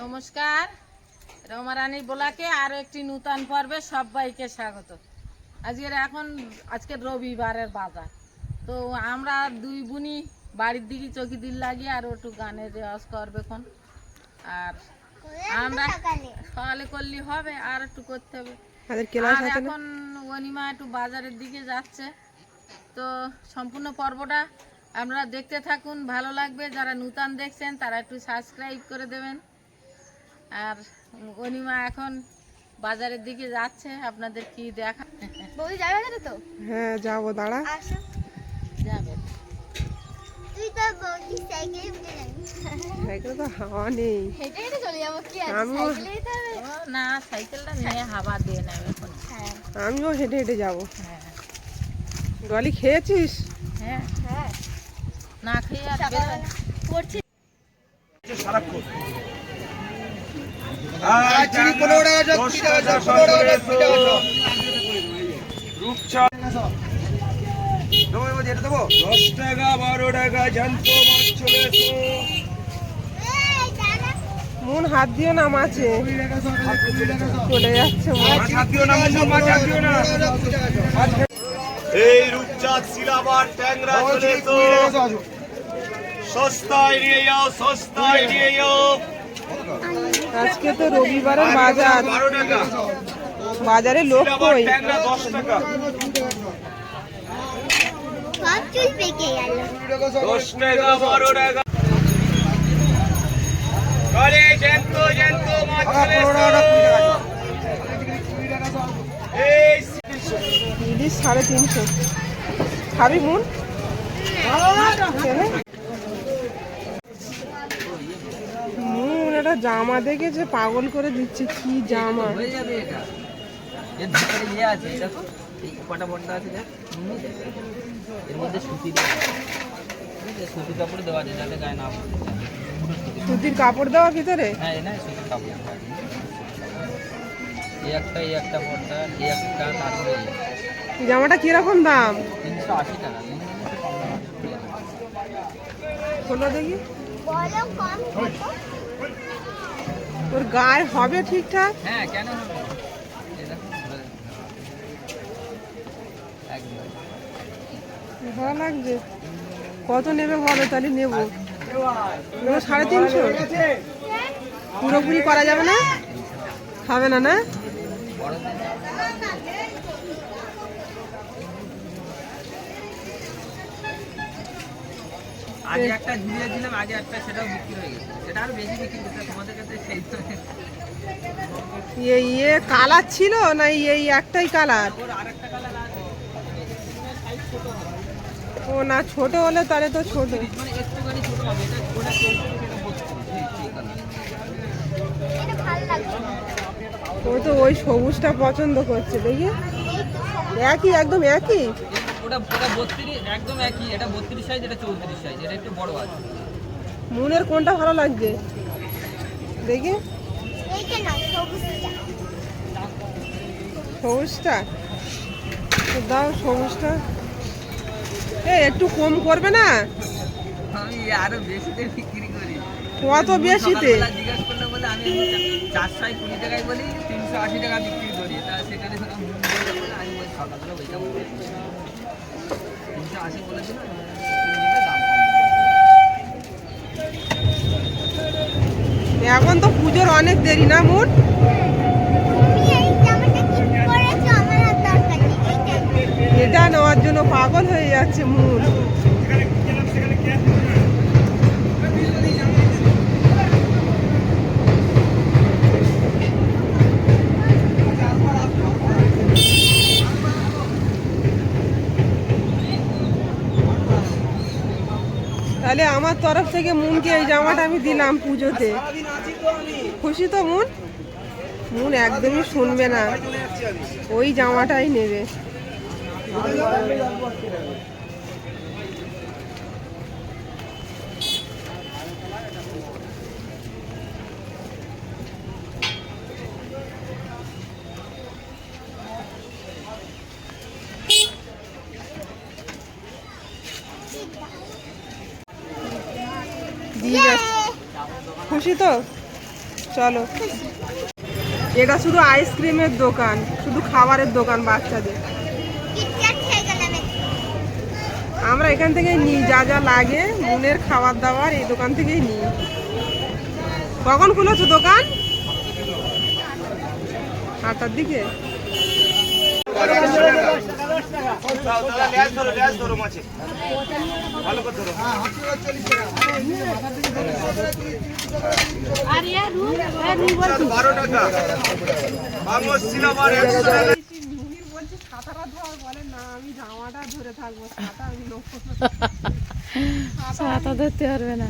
নমস্কার। রমারানী বোলাকে আরও একটি নূতন পর্বে সবাইকে স্বাগত। আজকের এখন আজকের রবিবারের বাজার। তো আমরা দুই বুনি বাড়ির দিকে চকি দিল লাগিয়ে আর একটু গানের রেওয়াজ করবে এখন। আর আমরা সকালে করলে হবে আর একটু করতে হবে। আর এখন অনিমা একটু বাজারের দিকে যাচ্ছে। তো সম্পূর্ণ পর্বটা আমরা দেখতে থাকুন ভালো লাগবে। যারা নূতন দেখছেন তারা একটু সাবস্ক্রাইব করে দেবেন। আর অনিমা এখন বাজারের দিকে যাচ্ছে আপনাদের কি দেখা? বৌদি যাবে বাজারে তো? হ্যাঁ যাব দাঁড়া। আসো। যাবে। তুই তো বৌদি সাইকেলে উঠে যাবি। সাইকেলে তো হাওয়া নেই। হেঁটে হেঁটে যাব কি আছে আমিও- সাইকেলে যেতে না নিয়ে হাওয়া দশ টাকা বারো টাকা জ্যান্ত মাছ চলে এসো। মন হাত দিও না মাছে। চলে যাচ্ছে। মাছ হাত দিও না মুন্নু, মাছ হাত দিও না। এই রূপচাঁদ সিলাবার ট্যাংরা চলে এসো। সস্তায় নিয়ে যাও সস্তায় নিয়ে যাও। আজকে তো রবিবারের বাজার। বাজারে লোক কই? ইলিশ সাড়ে তিনশো। খাবি মন একটা জামা দেখেছে পাগল করে দিচ্ছে কি জামা? হয়ে যাবে এটা। এর ভিতরে ইয়ে আছে দেখো এই কটা বন্ডা আছে দেখ। এর মধ্যে সুতি দেওয়া ঠিক আছে, কাপড় দেওয়া আছে যাতে গায়ে না পড়ে। সুতির কাপড় দেওয়া ভিতরে? হ্যাঁ এই না সুতির কাপড় এই একটা এই একটা বন্ডা এই একটা তারপরে এই। জামাটা কীরকম দাম? তিনশো আশি টাকা। খোলো দেখি। কম তোর গায়ে হবে ঠিকঠাক? হ্যাঁ কেন হবে? ভালো লাগছে। কত নেবে বলো তাহলে নেব। নেব সাড়ে তিনশো? পুরোপুরি করা যাবে না? হবে না না? আগে একটা আগে একটা সেটাও বিক্রি হয়ে গেছে। সেটা আরও বেশি বিক্রি করতে তোমাদের কাছে সেই তো। ইয়ে ইয়ে কালার ছিল না এই একটাই কালার? ও না ছোট হলে তাহলে তো ছোট। মানে ও তো ওই সবুজটা পছন্দ করছে দেখি। একই একদম একই? ওটা ওটা বত্রিশ একদম একই এটা বত্রিশ সাইজ এটা চৌত্রিশ সাইজ এটা একটু বড় আছে। মনের কোনটা ভালো লাগছে? দেখি। এইটা না সবুজটা। দাও সবুজটা। এ একটু কম করবে না? আমি আরও বেশিতে বিক্রি করি। কত বেশিতে। জিজ্ঞাসা করলে বলে আমি চারশো কুড়ি টাকায় বলি তিনশো আশি টাকা বিক্রি করি। তা সেখানে আমি বলি সকালবেলা ওইটা বলি তিনশো আশি বলেছিল এখন তো পুজোর অনেক দেরি না মোট তুমি এই জামাটা কি পরেছো? আমার আর দরকার নেই এইটা এটা নেওয়ার জন্য পাগল হয়ে যাচ্ছে মূল তাহলে আমার তরফ থেকে মুনকে এই জামাটা আমি দিলাম পুজোতে। খুশি তো মুন? মুন একদমই শুনবে না। ওই জামাটাই নেবে দিয়ে যাস। খুশি তো? চলো। এটা শুধু আইসক্রিমের দোকান, শুধু খাবারের দোকান বাচ্চাদের। আমরা এখান থেকেই নিই, যা যা লাগে মনের খাবার দাবার এই দোকান থেকেই নিই। কখন খুলেছো দোকান? আটটার দিকে? নেব ছাতা ধরতে পারবে না।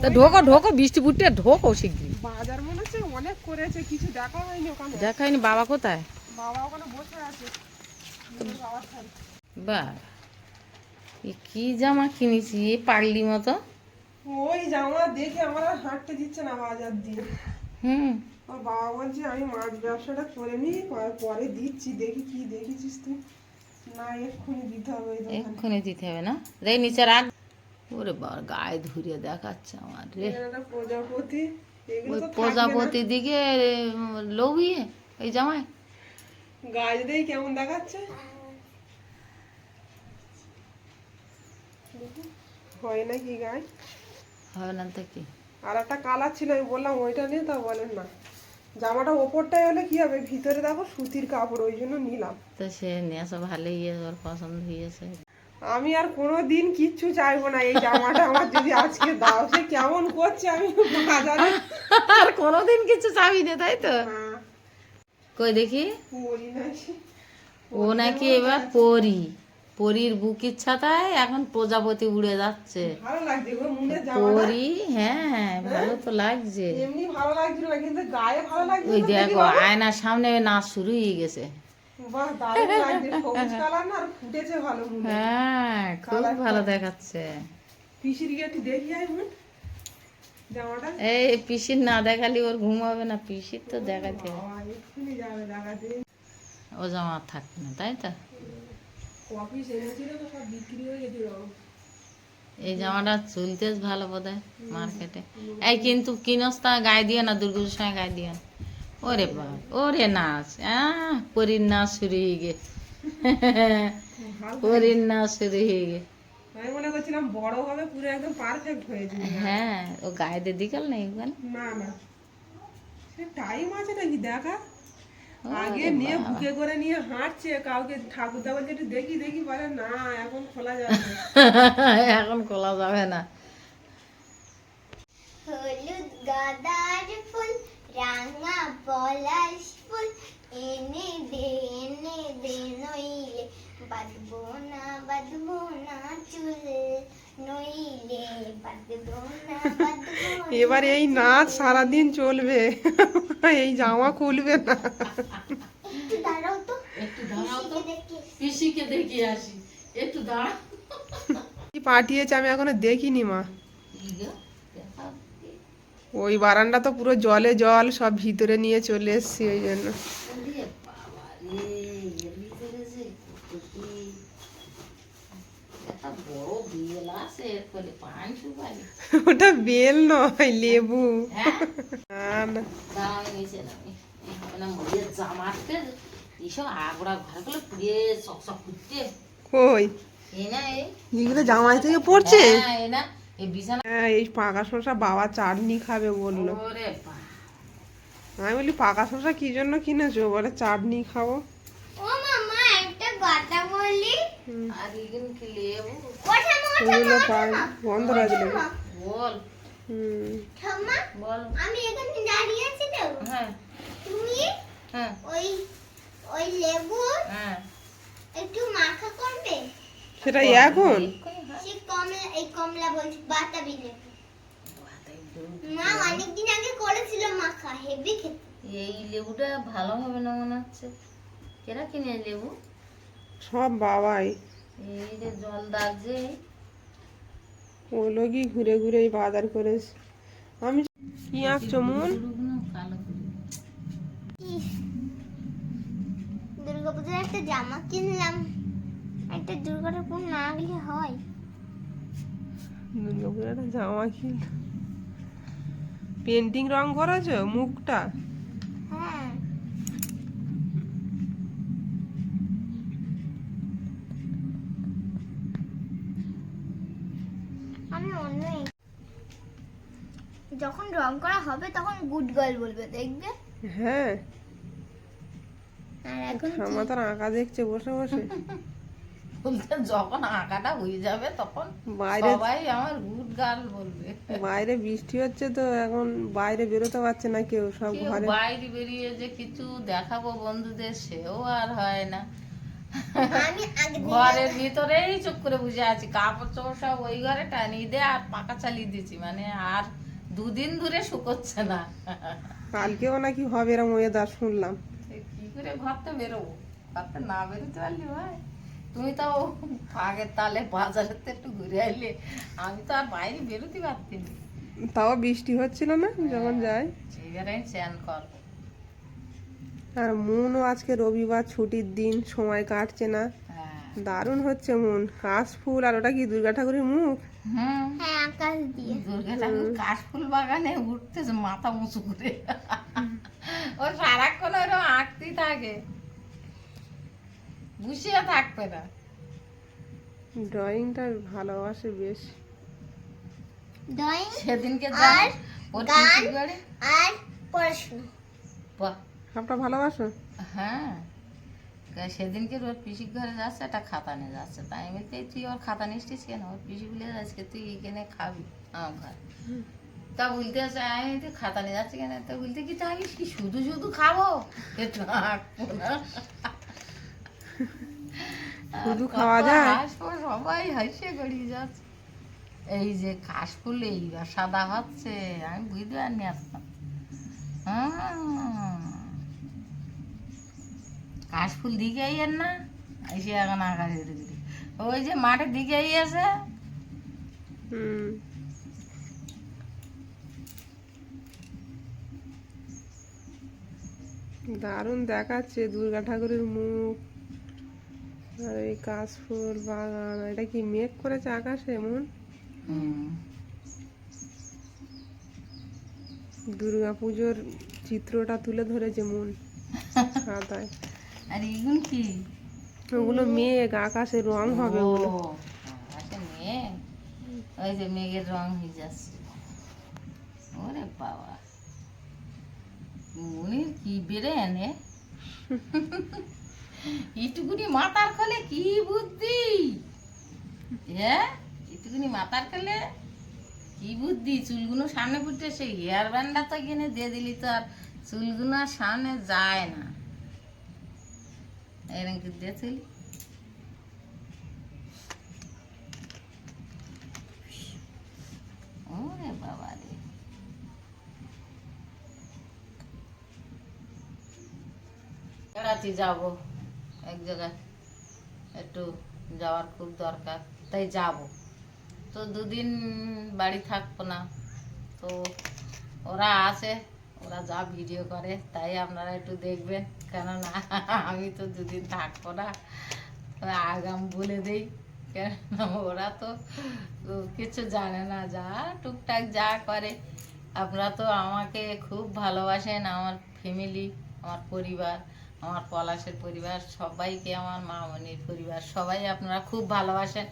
তা ঢোকো ঢোকো বৃষ্টি বুটে ঢোকো শিগগিরি বাজার মনে হচ্ছে অনেক করেছে কিছু দেখা হয়নি ওখানে। দেখায়নি বাবা কোথায়? বাবা ওখানে বসে আছে। বা এ কি জামা কিনেছি এ পাগলি মতো? ওই জামা দেখে আমার আর হাঁটতে দিচ্ছে না বাজার দিয়ে। হুম। আমার বাবা বলছে আমি মাছ ব্যবসাটা করে নিই পরে- দিচ্ছি দেখি কি দেখেছিস তুই? না এক্ষুনি দিতে হবে ওই এক্ষুনি দিতে হবে না? রে নিচে রাখ। ওরে বাবা গায়ে ধুরিয়ে দেখাচ্ছে আমার রে। প্রজাপতি ওই প্রজাপতি দিকে লবিয়ে এই জামাই না। গাছ দিয়ে কেমন দেখাচ্ছে? দেখি, হয় হবে না তো কি? আর একটা কালার ছিল আমি বললাম ওইটা নিয়ে তা বলেন না। জামাটা ওপরটাই হলে কি হবে? ভিতরে দেখো সুতির কাপড় ওই জন্য নিলাম। তো সে ভালোই ওর পছন্দ হয়েছে। আমি আর কোনো দিন কিচ্ছু চাইব না এই জামাটা আমার যদি আজকে দাও সে কেমন করছে আমি বাজারে আর কোনোদিন কিছু চাবি দে তাই তো? হ্যাঁ, কই দেখি? ও নাকি এবার পরি। পরীর বুকির ছাতায় এখন প্রজাপতি উড়ে যাচ্ছে। ভালো লাগছে গো মুনে পরি হ্যাঁ ভালো তো লাগছে। এমনি ভালো লাগছিল কিন্তু গায়ে ভালো লাগছে ওই দেখো আয়নার সামনে নাচ শুরু হয়ে গেছে। হ্যাঁ খুব ভালো দেখাচ্ছে। পিসির গিয়ে দেখি আই মুন এই পিসির না দেখালি ওর ঘুম হবে না পিসির তো দেখাতে ও জামা থাকবে না তাই তো? এই জামাটা চলতে ভালো বোধ মার্কেটে। এই কিন্তু কিনস তা গায়ে দিয়ে না দুর্গোর সময় গায়ে দিয়ে ওরে বাবা ওরে নাচ আহ পরীর নাচ শুরু হয়ে গে। পরীর নাচ শুরু হয়ে গে। আমি মনে করছিলাম বড় হবে পুরো একদম পারফেক্ট হয়ে যাবে। হ্যাঁ ও গায়ে দিয়ে দিকাল নেই না না। টাইম আছে নাকি দেখা? আগে নিয়ে বুকে করে নিয়ে হাঁটছে কাউকে ঠাকুরদা বলছে একটু দেখি দেখি বলে না এখন খোলা যাবে না। এখন খোলা যাবে না। হলুদ গাঁদার ফুল রাঙা পলাশ ফুল এনে দে এনে দে নইলে বাঁধবো না বাঁধবো না চুল। এবার এই নাচ সারাদিন চলবে। এই জামা খুলবে না। একটু দাঁড়াও তো। একটু দাঁড়াও তো। দেখি পিসিকে দেখে আসি। একটু দাঁড়া কি পাঠিয়েছে আমি এখনও দেখিনি মা। ওই বারান্দা তো পুরো জলে জল সব ভিতরে নিয়ে চলে এসছি ওই জন্য বড় বিয়েল আছে এর ফলে পান সুপারি ওটা বেল নয় লেবু হ্যাঁ না না দাঁড়াও নিচে নামি এই হবে না মরিয়ে জামাতে এইসব আগড়া ঘরগুলো পুড়িয়ে চকচক করতে কই? এই এগুলো জামাই থেকে পড়ছে? হ্যাঁ হ্যাঁ এই পাকা শসা বাবা চাটনি খাবে বলল। আমি বলি পাকা শসা কি জন্য কিনেছো? বলে চাটনি খাব। ও মামা একটা কথা বলি আর কি লেবু? পাই বন্ধ রাখলে বল। হুম। বল। আমি এখানে দাঁড়িয়ে আছি তো। হ্যাঁ। তুমি হ্যাঁ। ওই ওই লেবু হ্যাঁ। একটু মাখা করবে? সেটা এখন সে কমলা এই কমলা বলছি বাতাবি লেবু। মা অনেকদিন আগে করেছিল মাখা হেভি খেতে। এই লেবুটা ভালো হবে না মনে হচ্ছে। কেরা কিনে লেবু? সব বাবাই। এই যে জল দাগ যে ওগুলো কি ঘুরে ঘুরে বাজার করেছে। আমি কি আঁকছো মন করে। দুর্গাপূজার একটা জামা কিনলাম। একটা দুর্গা ঠাকুর না গেলে হয়। 嗯 দুর্গাপুরে একটা জামা কিন পেন্টিং রং করেছ মুখটা? হ্যাঁ। আমি অন্য যখন রং করা হবে তখন গুড গার্ল বলবে দেখবে? হ্যাঁ। আর এখন আমার তো আঁকা দেখছে বসে বসে। যখন আঁকাটা হয়ে যাবে তখন বাইরে সবাই আমার গুড গার্ল বলবে। বাইরে বৃষ্টি হচ্ছে তো এখন বাইরে বেরোতে পারছে না কেউ সব ঘরে বাইরে বেরিয়ে যে কিছু দেখাবো বন্ধুদের সেও আর হয় না। ঘরের ভিতরেই চুপ করে বুঝে আছি। কাপড় চোপড় সব ওই ঘরে টানিয়ে দিয়ে আর পাকা চালিয়ে দিয়েছি মানে আর দুদিন ধরে শুকোচ্ছে না। কালকেও নাকি হবে এরম ওয়েদার শুনলাম। কি করে ঘরতে বেরোবো? ঘরতে না বেরোতে পারলি ভাই। তুমি তো আগের তালে বাজারের তো একটু ঘুরে আইলে। আমি তো আর বাইরে বেরোতে পারতি না তাও বৃষ্টি হচ্ছিল না যখন যাই। এবারে চ্যান করব আর মনও আজকে রবিবার ছুটির দিন সময় কাটছে না। হ্যাঁ। দারুণ হচ্ছে মন। কাশ ফুল আর ওটা কি দুর্গা ঠাকুরের মুখ? হুম। হ্যাঁ কাশফুল বাগানে উঠতেছে মাথা উঁচু করে। ও সারাক্ষণ ওরকম আঁকতেই থাকে। বসিয়ে থাকবে না। ড্রয়িংটা ভালোবাসে বেশ। ড্রয়িং সেদিনকে আর গান। আর পড়াশোনা। বাহ, সবটা ভালোবাসো? হ্যাঁ। সেদিনকে ওর পিসির ঘরে যাচ্ছে একটা খাতা নিয়ে যাচ্ছে। তাই আমি তুই ওর খাতা নিচ্ছিস কেন? ওর পিসি বলে আজকে তুই এখানে খাবি আমার ঘরে। তা বলতে আছে আমি তো খাতা নিয়ে যাচ্ছি কেন? তা বলতে কি তা কি শুধু শুধু খাব? একটু শুধু খাওয়া যায়? সবাই হাসে গড়িয়ে যাচ্ছে। এই যে কাশফুল এইবার সাদা হচ্ছে আমি বুঝতে পারিনি আসতাম কাশফুল দিকে আইয়ের না এসে এখন আকাশ ধীরে ওই যে মাঠের দিকে আইয়াছে। হুম। দারুণ দেখাচ্ছে দুর্গা ঠাকুরের মুখ। আর এই কাশফুল বাগান এটা কি মেঘ করেছে আকাশে এমন? দুর্গা পুজোর চিত্রটা তুলে ধরেছে মন। খাতায় আর এগুন কি? ওগুলো মেঘ আকাশে রং হবে ওগুলো। আকাশে মেঘ? ওই যে মেঘের রং হয়ে যাচ্ছে। ওরে বাবা। মনির কি বেড়ে এনে ইটুকুনি মাথার খোলে কি বুদ্ধি? হ্যাঁ ইটুকুনি মাথার খোলে কি বুদ্ধি? চুলগুলো সামনে ফুটে সেই হেয়ার ব্যান্ডটা তো কিনে দিয়ে দিলি তো আর চুলগুলো আর সামনে যায় না। কি দিয়েছিলি ওরে বাবা রে। যাব। এক জায়গায় একটু যাওয়ার খুব দরকার, তাই যাব। তো দুদিন বাড়ি থাকব না। তো ওরা আছে ওরা যা ভিডিও করে, তাই আপনারা একটু দেখবেন। কেননা আমি তো দুদিন থাকব না। আগাম বলে দেই, কেননা ওরা তো কিছু জানে না, যা টুকটাক যা করে। আপনারা তো আমাকে খুব ভালোবাসেন, আমার ফ্যামিলি আমার পরিবার, আমার পলাশের পরিবার, সবাইকে আমার মামনির পরিবার, সবাই আপনারা খুব ভালোবাসেন।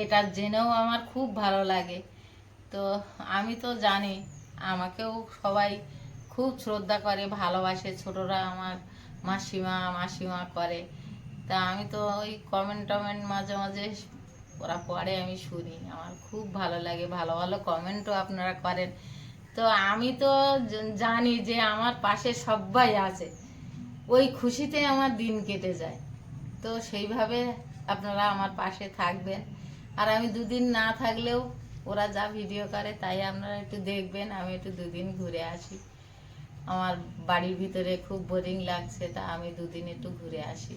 এটা জেনেও আমার খুব ভালো লাগে। তো আমি তো জানি, আমাকেও সবাই খুব শ্রদ্ধা করে, ভালোবাসে। ছোটরা আমার মাসিমা মাসিমা করে। তা আমি তো ওই কমেন্ট টমেন্ট মাঝে মাঝে ওরা পড়ে, আমি শুনি। আমার খুব ভালো লাগে, ভালো ভালো কমেন্টও আপনারা করেন। তো আমি তো জানি যে আমার পাশে সবাই আছে। ওই খুশিতে আমার দিন কেটে যায়। তো সেইভাবে আপনারা আমার পাশে থাকবেন। আর আমি দুদিন না থাকলেও ওরা যা ভিডিও করে তাই আপনারা একটু দেখবেন, আমি একটু দুদিন ঘুরে আসি। আমার বাড়ির ভিতরে খুব বোরিং লাগছে তা আমি দুদিন একটু ঘুরে আসি।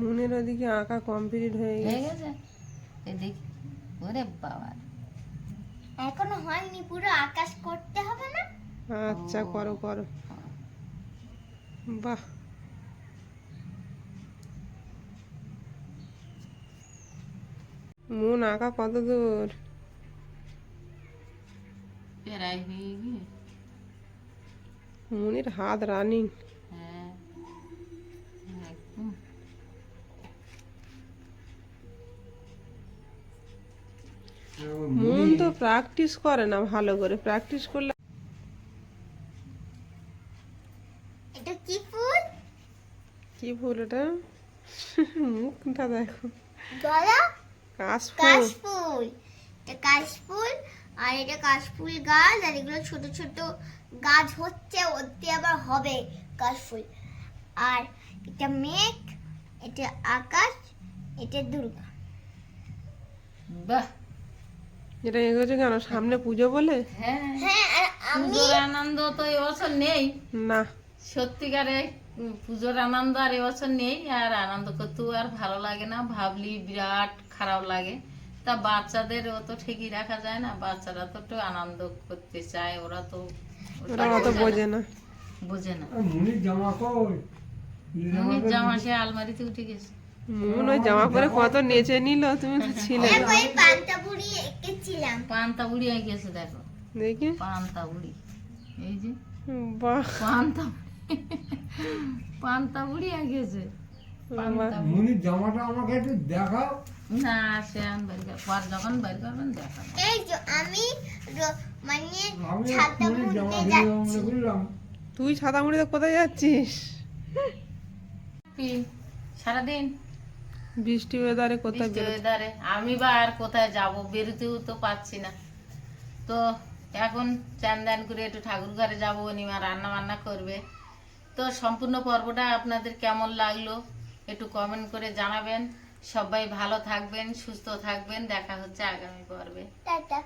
মনের ওদিকে আঁকা কমপ্লিট হয়ে হয়ে গেছে? দেখি। ওরে বাবা। এখনও হয়নি পুরো আকাশ করতে হবে না? আচ্ছা করো করো। বাহ। মন আঁকা কত দূর? প্রায় হয়ে গিয়ে মনির হাত রানিং হ্যাঁ একদম মন তো প্র্যাকটিস করে না ভালো করে প্র্যাকটিস করলে এটা কি ফুল? কি ফুল এটা? মুখটা দেখো। গলা? কাশফুল কাশফুল এটা কাশফুল আর এটা কাশফুল গাছ আর এগুলো ছোট ছোট গাছ হচ্ছে ওতে আবার হবে কাশফুল। আর এটা মেঘ এটা আকাশ এটা দুর্গা। বাহ। এটা এগোছে কেন সামনে পুজো বলে? হ্যাঁ। হ্যাঁ আর আমি আনন্দ তো এবছর নেই। না। সত্যিকারে পুজোর আনন্দ আর এবছর নেই আর আনন্দ করতেও আর ভালো লাগে না। ভাবলি বিরাট খারাপ লাগে। তা বাচ্চাদের অত ঠিকই রাখা যায় না বাচ্চারা তো একটু আনন্দ করতে চায় ওরা তো ওরা অত বোঝে না। বোঝে না। মুনির জামা কই? মনির জামা সে আলমারিতে উঠে গেছে। মন ওই জামা পরে কত নেচে নিল তুমি তো ছিলে। ওই পান্তা বুড়ি এঁকেছিলাম। পান্তা বুড়ি হয়ে গেছে দেখো। দেখি। পান্তা বুড়ি। এই যে। বাহ। পান্তা পান্তা বুড়ি হয়ে জামাটা আমাকে একটু দেখাও। না সে আন বের পর যখন বের করবেন দেখা এই যে আমি মানে ছাতা যাচ্ছি। তুই ছাতা মুড়িতে কোথায় যাচ্ছিস? সারাদিন? বৃষ্টি ওয়েদারে কোথায় বৃষ্টি ওয়েদারে আমি বা আর কোথায় যাব? বেরোতেও তো পাচ্ছি না। তো এখন চান দান করে একটু ঠাকুর ঘরে যাব নিমা রান্না বান্না করবে। তো সম্পূর্ণ পর্বটা আপনাদের কেমন লাগল? একটু কমেন্ট করে জানাবেন। সবাই ভালো থাকবেন সুস্থ থাকবেন। দেখা হচ্ছে আগামী পর্বে। টাটা।